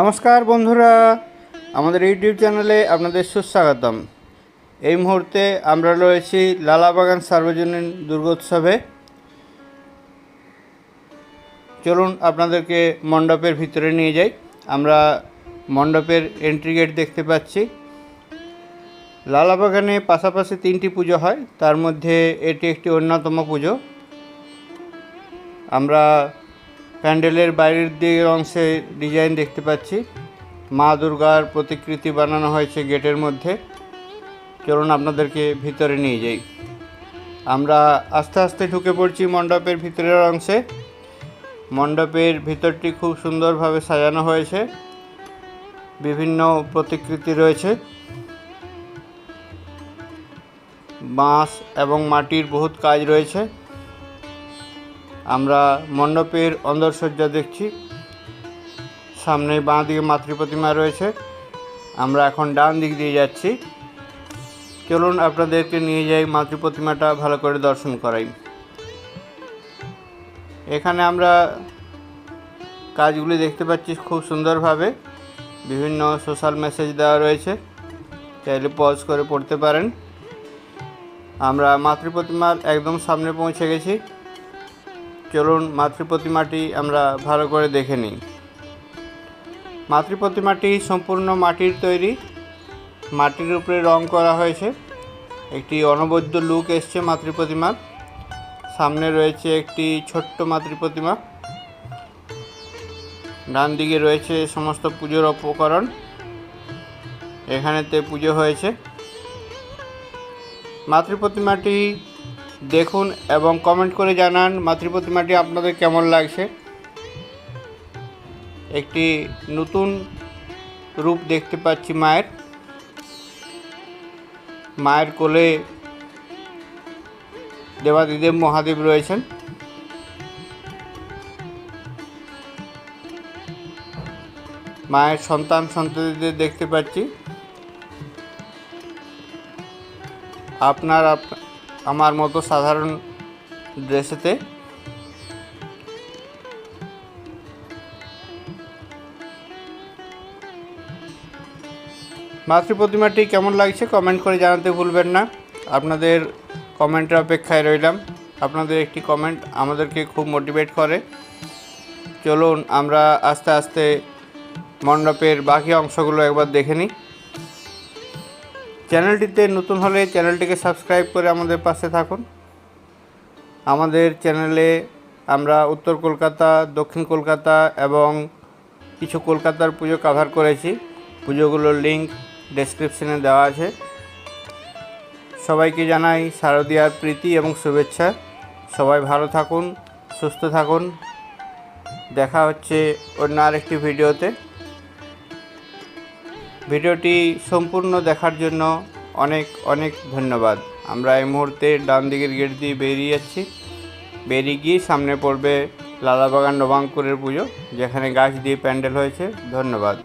নমস্কার বন্ধুরা, আমাদের ইউটিউব চ্যানেলে আপনাদের সুস্বাগতম। এই মুহূর্তে আমরা রয়েছি লালাবাগান সার্বজনীন দুর্গোৎসবে। চলুন আপনাদেরকে মণ্ডপের ভিতরে নিয়ে যাই। আমরা মণ্ডপের এন্ট্রি গেট দেখতে পাচ্ছি। লালাবাগানে পাশাপাশি তিনটি পুজো হয়, তার মধ্যে এটি একটি অন্যতম পুজো। আমরা প্যান্ডেলের বাইরের দিকের অংশে ডিজাইন দেখতে পাচ্ছি। মা দুর্গার প্রতিকৃতি বানানো হয়েছে গেটের মধ্যে। চলুন আপনাদেরকে ভিতরে নিয়ে যাই। আমরা আস্তে আস্তে ঢুকে পড়ছি মণ্ডপের ভিতরের অংশে। মণ্ডপের ভিতরটি খুব সুন্দরভাবে সাজানো হয়েছে। বিভিন্ন প্রতিকৃতি রয়েছে। বাঁশ এবং মাটির বহুত কাজ রয়েছে। আমরা মণ্ডপের অন্দরসজ্জা দেখছি। সামনে বাঁ দিকে মাতৃ প্রতিমা রয়েছে। আমরা এখন ডান দিক দিয়ে যাচ্ছি। চলুন আপনাদেরকে নিয়ে যাই মাতৃ প্রতিমাটা ভালো করে দর্শন করাই। এখানে আমরা কাজগুলি দেখতে পাচ্ছি খুব সুন্দরভাবে। বিভিন্ন সোশ্যাল মেসেজ দেওয়া রয়েছে। চাইলে পজ করে পড়তে পারেন। আমরা মাতৃ প্রতিমার একদম সামনে পৌঁছে গেছি। চলুন মাতৃ প্রতিমাটি আমরা ভালো করে দেখে নিই। মাতৃ প্রতিমাটি সম্পূর্ণ মাটির তৈরি। মাটির উপরে রং করা হয়েছে। একটি অনবদ্য লুক এসছে মাতৃ প্রতিমার সামনে রয়েছে একটি ছোট্ট মাতৃ প্রতিমা ডান দিকে রয়েছে সমস্ত পুজোর উপকরণ। এখানেতে পুজো হয়েছে। মাতৃ প্রতিমাটি দেখুন এবং কমেন্ট করে জানান মাতৃ প্রতিমাটি আপনাদের কেমন লাগছে। একটি নতুন রূপ দেখতে পাচ্ছি মায়ের। মায়ের কোলে দেবাদিদেব মহাদেব রয়েছেন। মায়ের সন্তান সন্ততিদের দেখতে পাচ্ছি। আপনার আপ- আমার মতো সাধারণ ড্রেসেতে। মাতৃ প্রতিমাটি কেমন লাগছে কমেন্ট করে জানাতে ভুলবেন না। আপনাদের কমেন্টের অপেক্ষায় রইলাম। আপনাদের একটি কমেন্ট আমাদেরকে খুব মোটিভেট করে। চলুন আমরা আস্তে আস্তে মণ্ডপের বাকি অংশগুলো একবার দেখে নিই। চ্যানেলটিতে নতুন হলে চ্যানেলটিকে সাবস্ক্রাইব করে আমাদের পাশে থাকুন। আমাদের চ্যানেলে আমরা উত্তর কলকাতা, দক্ষিণ কলকাতা এবং কিছু কলকাতার পুজো কভার করেছি। পুজোগুলোর লিঙ্ক ডেসক্রিপশনে দেওয়া আছে। সবাইকে জানাই শারদীয়ার প্রীতি এবং শুভেচ্ছা। সবাই ভালো থাকুন, সুস্থ থাকুন। দেখা হচ্ছে অন্য আরেকটি ভিডিওতে ভিডিওটি সম্পূর্ণ দেখার জন্য অনেক অনেক ধন্যবাদ। আমরা এই মুহূর্তে ডান দিকের গেট দিয়ে বেরিয়ে যাচ্ছি। বেরিয়ে গিয়ে সামনে পড়বে লালাবাগান নবাঙ্কুরের পুজো, যেখানে গাছ দিয়ে প্যান্ডেল হয়েছে। ধন্যবাদ।